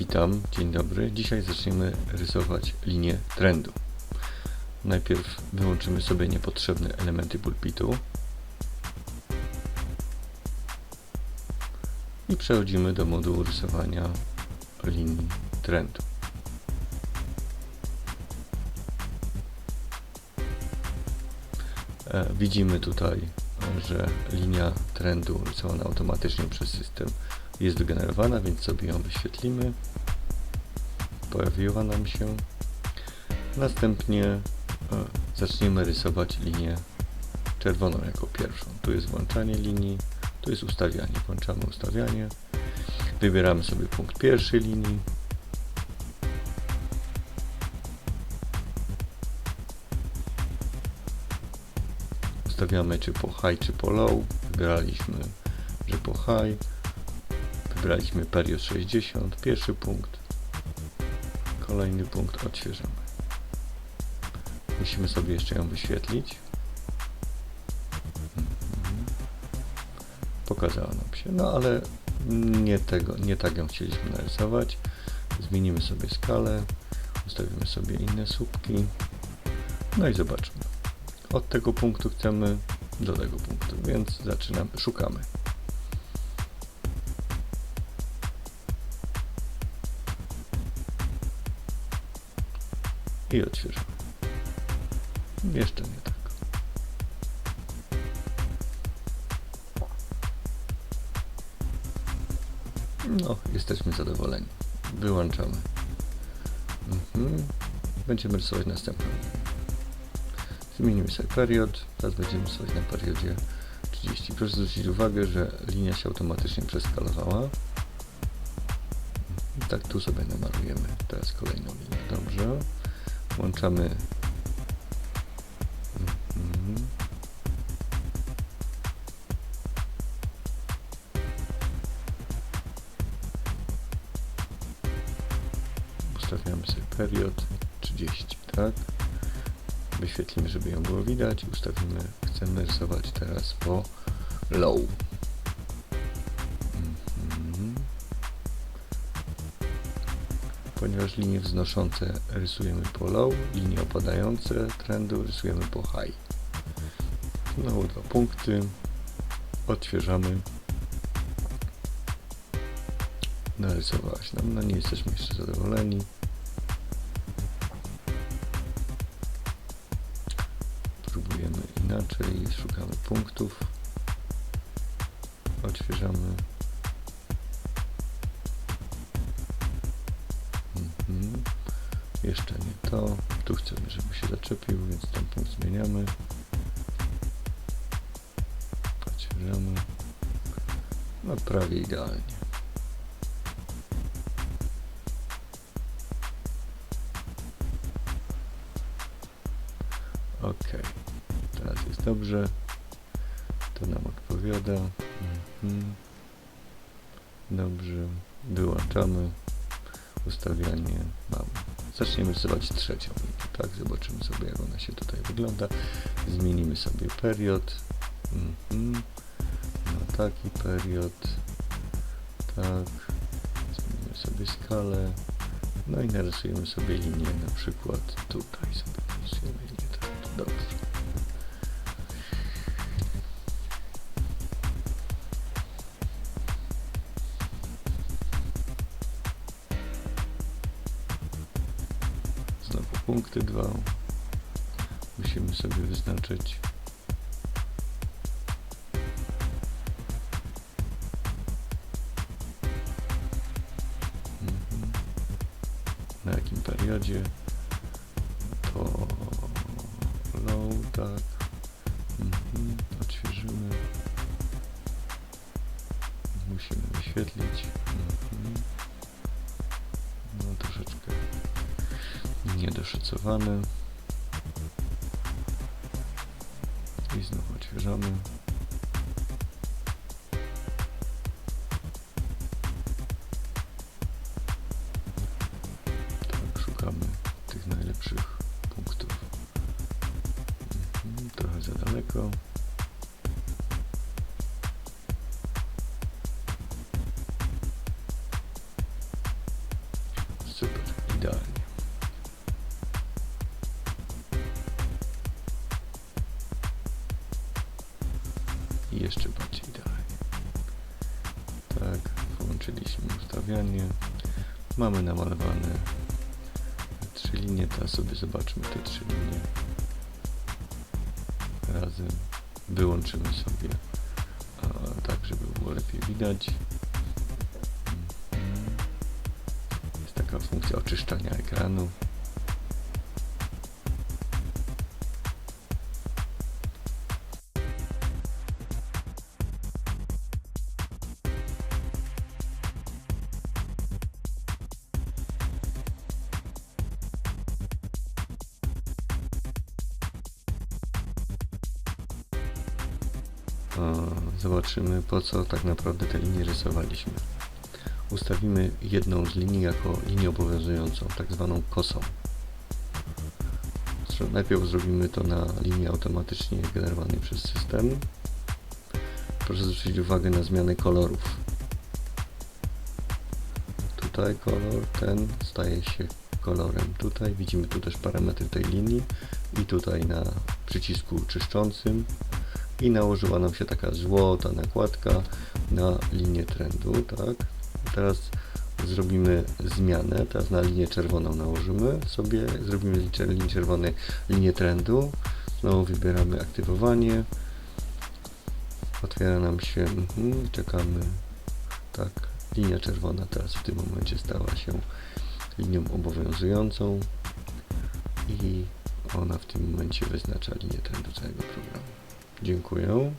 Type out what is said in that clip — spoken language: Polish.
Witam, dzień dobry. Dzisiaj zaczniemy rysować linię trendu. Najpierw wyłączymy sobie niepotrzebne elementy pulpitu i przechodzimy do modułu rysowania linii trendu. E, Widzimy tutaj, że linia trendu rysowana automatycznie przez system jest wygenerowana, więc sobie ją wyświetlimy. Pojawiła nam się. Następnie e, zaczniemy rysować linię czerwoną jako pierwszą. Tu jest włączanie linii, tu jest ustawianie. Włączamy ustawianie. Wybieramy sobie punkt pierwszej linii. Ustawiamy czy po high, czy po low. Wybraliśmy, że po high. Wybraliśmy period 60, pierwszy punkt. Kolejny punkt odświeżamy. Musimy sobie jeszcze ją wyświetlić. Mhm. Pokazała nam się, no ale nie tego, nie tak ją chcieliśmy narysować. Zmienimy sobie skalę, ustawimy sobie inne słupki. No i zobaczmy. Od tego punktu chcemy do tego punktu, więc zaczynamy, szukamy. I odświeżamy. Jeszcze nie tak. No, jesteśmy zadowoleni. Wyłączamy. Mhm. Będziemy rysować następną. Zmienimy sobie period. Teraz będziemy rysować na periodzie 30. Proszę zwrócić uwagę, że linia się automatycznie przeskalowała. Mhm. Tak, tu sobie namalujemy teraz kolejną linię. Dobrze. Włączamy. Mhm. Ustawiamy sobie period 30, tak? Wyświetlimy, żeby ją było widać. Ustawimy, chcemy rysować teraz po low. Ponieważ linie wznoszące rysujemy po low, linie opadające trendu rysujemy po high. Znowu dwa punkty. Odświeżamy. Narysowałaś nam, no nie jesteśmy jeszcze zadowoleni. Próbujemy inaczej, szukamy punktów. Odświeżamy. Jeszcze nie to. Tu chcemy, żeby się zaczepił, więc ten punkt zmieniamy. Odświeżamy. No prawie idealnie. Ok, teraz jest dobrze. To nam odpowiada. Mhm. Dobrze, wyłączamy ustawianie mamy. Zaczniemy rysować trzecią linię, tak? Zobaczymy sobie, jak ona się tutaj wygląda. Zmienimy sobie period. Mhm. Na taki period. Tak. Zmienimy sobie skalę. No i narysujemy sobie linię na przykład tutaj sobie narysujemy linię. Tak, dobrze. Punkty dwa. Musimy sobie wyznaczyć. Mhm. Na jakim periodzie? Po low, tak. Mhm. Odświeżymy. Musimy wyświetlić. Niedoszacowane. I znowu odświeżamy. Tak, szukamy tych najlepszych punktów. Mhm, trochę za daleko. Mamy namalowane trzy linie, teraz sobie zobaczmy te trzy linie razem. Wyłączymy sobie a, tak, żeby było lepiej widać. Jest taka funkcja oczyszczania ekranu. Zobaczymy po co tak naprawdę te linie rysowaliśmy. Ustawimy jedną z linii jako linię obowiązującą, tak zwaną kosą. Najpierw zrobimy to na linii automatycznie generowanej przez system. Proszę zwrócić uwagę na zmianę kolorów. Tutaj kolor ten staje się kolorem. Tutaj widzimy tu też parametry tej linii i tutaj na przycisku czyszczącym i nałożyła nam się taka złota nakładka na linię trendu, tak? Teraz zrobimy zmianę, teraz na linię czerwoną nałożymy sobie, zrobimy linii czerwonej linię trendu, znowu wybieramy aktywowanie, otwiera nam się, mhm, czekamy, tak, linia czerwona teraz w tym momencie stała się linią obowiązującą i ona w tym momencie wyznacza linię trendu całego programu. Dziękuję.